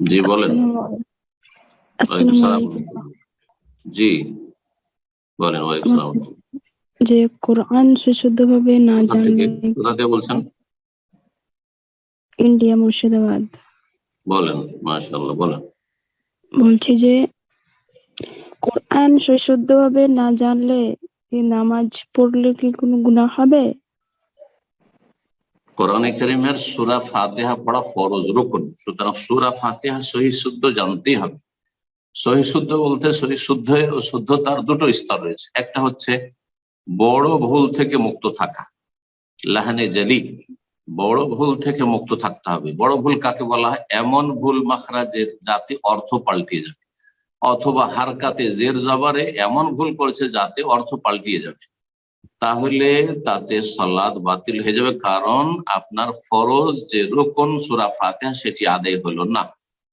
জি বলেন। জি বলেন ওয়ালাইকুম সালাম। যে কোরআন সুশুদ্ধভাবে না জানলে কোথা থেকে বলছেন? ইন্ডিয়া মুর্শিদাবাদ। বলেন মাশাআল্লাহ বলেন। বলছি যে কোরআন সুশুদ্ধভাবে না জানলে কি নামাজ পড়লে কি কোনো গুনাহ হবে? কোরআনে কারিমের সূরা ফাতিহা পড়া ফরজ, রুকন। সুতরাং সুরা ফাতিহা সহি শুদ্ধ জানতেই হবে। সহি শুদ্ধ বলতে সহি শুদ্ধ ও শুদ্ধতার দুটো স্তর রয়েছে। একটা হচ্ছে বড় ভুল থেকে মুক্ত থাকা, লাহানে জালি। বড় ভুল থেকে মুক্ত থাকতে হবে। বড় ভুল কাকে বলা হয়? এমন ভুল মাখরাজের যাতে অর্থ পাল্টিয়ে যাবে। অথবা হারকাতে জের জাবারে এমন ভুল করেছে যাতে অর্থ পাল্টিয়ে যাবে। তাহলে তাতে সালাদ বাতিল হয়ে যাবে কারণ আপনার ফরজ যে রোকন সুরা ফাতিহা সেটি আদায় হলো না।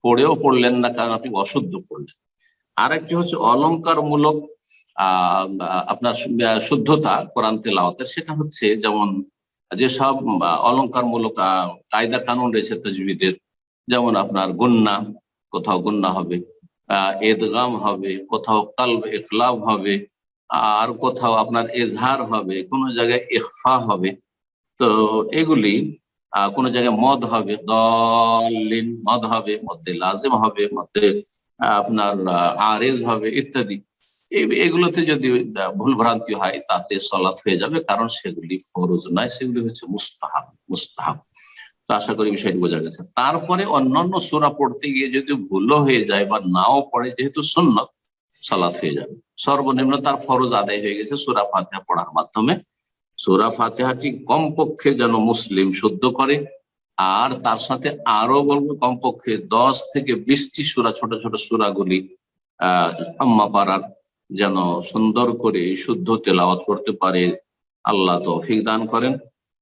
পড়েও পড়লেন না কারণ আপনি অশুদ্ধ পড়লেন। আরেকটি হচ্ছে অলংকারমূলক আহ আপনার শুদ্ধতা কোরআন তেলাওয়াতের সেটা হচ্ছে যেমন যেসব অলংকারমূলক আহ, কায়দা কানুন রয়েছে তজবিদের যেমন আপনার গুন্না কোথাও গুন্না হবে আহ এদগাম হবে কোথাও কালব ইকলাব হবে আর কোথাও আপনার এজহার হবে, কোন জায়গায় ইখফা হবে, তো এগুলি কোন জায়গায় মদ হবে, দলিন মদ হবে, মধ্যে লাজেম হবে, মধ্যে আপনার আরেজ হবে ইত্যাদি। এগুলোতে যদি ভুল ভ্রান্তি হয়, তাতে সলাৎ হয়ে যাবে, কারণ সেগুলি ফরজ নয়, সেগুলি হচ্ছে মুস্তাহাব মুস্তাহাব। তো আশা করি বিষয়টি বোঝা গেছে। তারপরে অন্যান্য সূরা পড়তে গিয়ে যদি ভুলও হয়ে যায় বা নাও পড়ে, যেহেতু সুন্নত সালাত হয়ে যাবে। সর্বনিম্ন তার ফরজ আদায় হয়ে গেছে সূরা ফাতিহা পড়ার মাধ্যমে। সূরা ফাতিহাটি কমপক্ষে যেন মুসলিম শুদ্ধ করে, আর তার সাথে আরও বলব কমপক্ষে দশ থেকে বিশটি সুরা, ছোট ছোট সূরাগুলি, আহ, আম্মা পাড়ার যেন সুন্দর করে শুদ্ধ তেলাওয়াত করতে পারে। আল্লাহ তৌফিক দান করেন,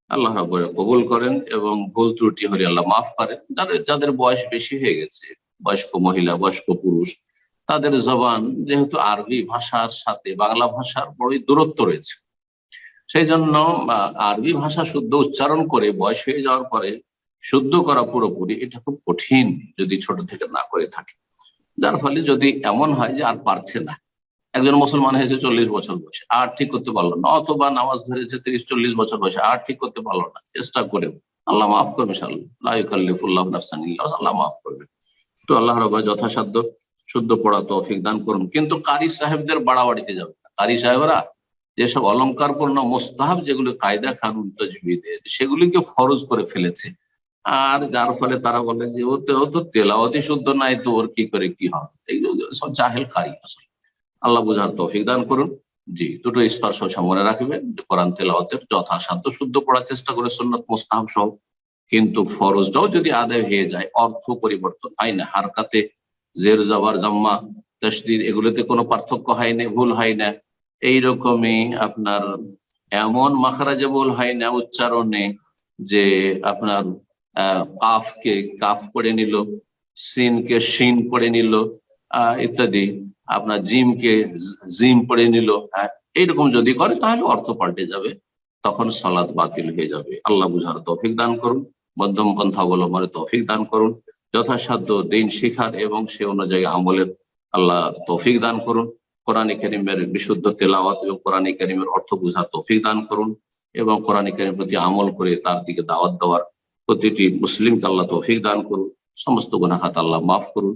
আল্লাহ রাব্বুল কবুল করেন এবং ভুল ত্রুটি হলে আল্লাহ মাফ করেন। যাদের যাদের বয়স বেশি হয়ে গেছে, বয়স্ক মহিলা, বয়স্ক পুরুষ তাদের জবান যেহেতু আরবি ভাষার সাথে, বাংলা ভাষার বড়ই দূরত্ব রয়েছে। সেই জন্য আরবি ভাষা শুদ্ধ উচ্চারণ করে বয়স হয়ে যাওয়ার পরে শুদ্ধ করা পুরোপুরি এটা খুব কঠিন যদি ছোট থেকে না করে থাকে। যার ফলে যদি এমন হয় যে আর পারছে না, একজন মুসলমান হয়েছে চল্লিশ বছর বয়সে, আর ঠিক করতে পারল না, অথবা নামাজ ধরেছে তিরিশ চল্লিশ বছর বয়সে, আর ঠিক করতে পারল না, চেষ্টা করেও, আল্লাহ মাফ করবে সাল্লাহ আল্লাহ মাফ করবে। তো আল্লাহ রবা যথাসাধ্য। শুদ্ধ পড়া তৌফিক দান করুন। কিন্তু কারি সাহেবদের বাড়াবাড়িতে যাবে না। কারি সাহেবরা যেসব অলংকারপূর্ণ মোস্তাহাব যেগুলো কায়দা কানুন তজবিদের সেগুলিকে ফরজ করে ফেলেছে। আর যার ফলে তারা বলে যে, ও তো তেলাওয়াতি শুদ্ধ নাই তো ওর কি করে কি হবে? এইগুলো সব জাহেল কারি আসলে। আল্লাহ বুঝার তৌফিক দান করুন। জি, দুটো স্পর্শ মনে রাখবেন। কোরআন তেলাওয়াতের যথাসাধ্য শুদ্ধ পড়ার চেষ্টা করে সুন্নত মোস্তাহাব সহ। কিন্তু ফরজটাও যদি আদায় হয়ে যায়, অর্থ পরিবর্তন হয় না, হারকাতে জের, জবর, জাম্মা তসদিদ এগুলোতে কোনো পার্থক্য হয় না, ভুল হয় না। এইরকমই আপনার এমন মাখারাজে ভুল হয় না, উচ্চারণে যে আপনার কাফকে কাফ পড়ে নিল, সিনকে শিন পড়ে নিল ইত্যাদি। আপনার জিমকে জিম পড়ে নিল হ্যাঁ এইরকম যদি করে তাহলে অর্থ পাল্টে যাবে, তখন সালাদ বাতিল হয়ে যাবে। আল্লাহ বুঝার তৌফিক দান করুন, মধ্যম পন্থা অবলম্বনে তৌফিক দান করুন। যথাসাধ্য দিন শিখার এবং সে অনুযায়ী আমলের আল্লাহ তৌফিক দান করুন। কোরআন করিমের বিশুদ্ধ তেলাওয়াত এবং কোরআন করিমের অর্থ বুঝার তৌফিক দান করুন এবং কোরআন করিমের প্রতি আমল করে তার দিকে দাওয়াত দেওয়ার প্রতিটি মুসলিমকে আল্লাহ তৌফিক দান করুন। সমস্ত গুনাহাত আল্লাহ মাফ করুন।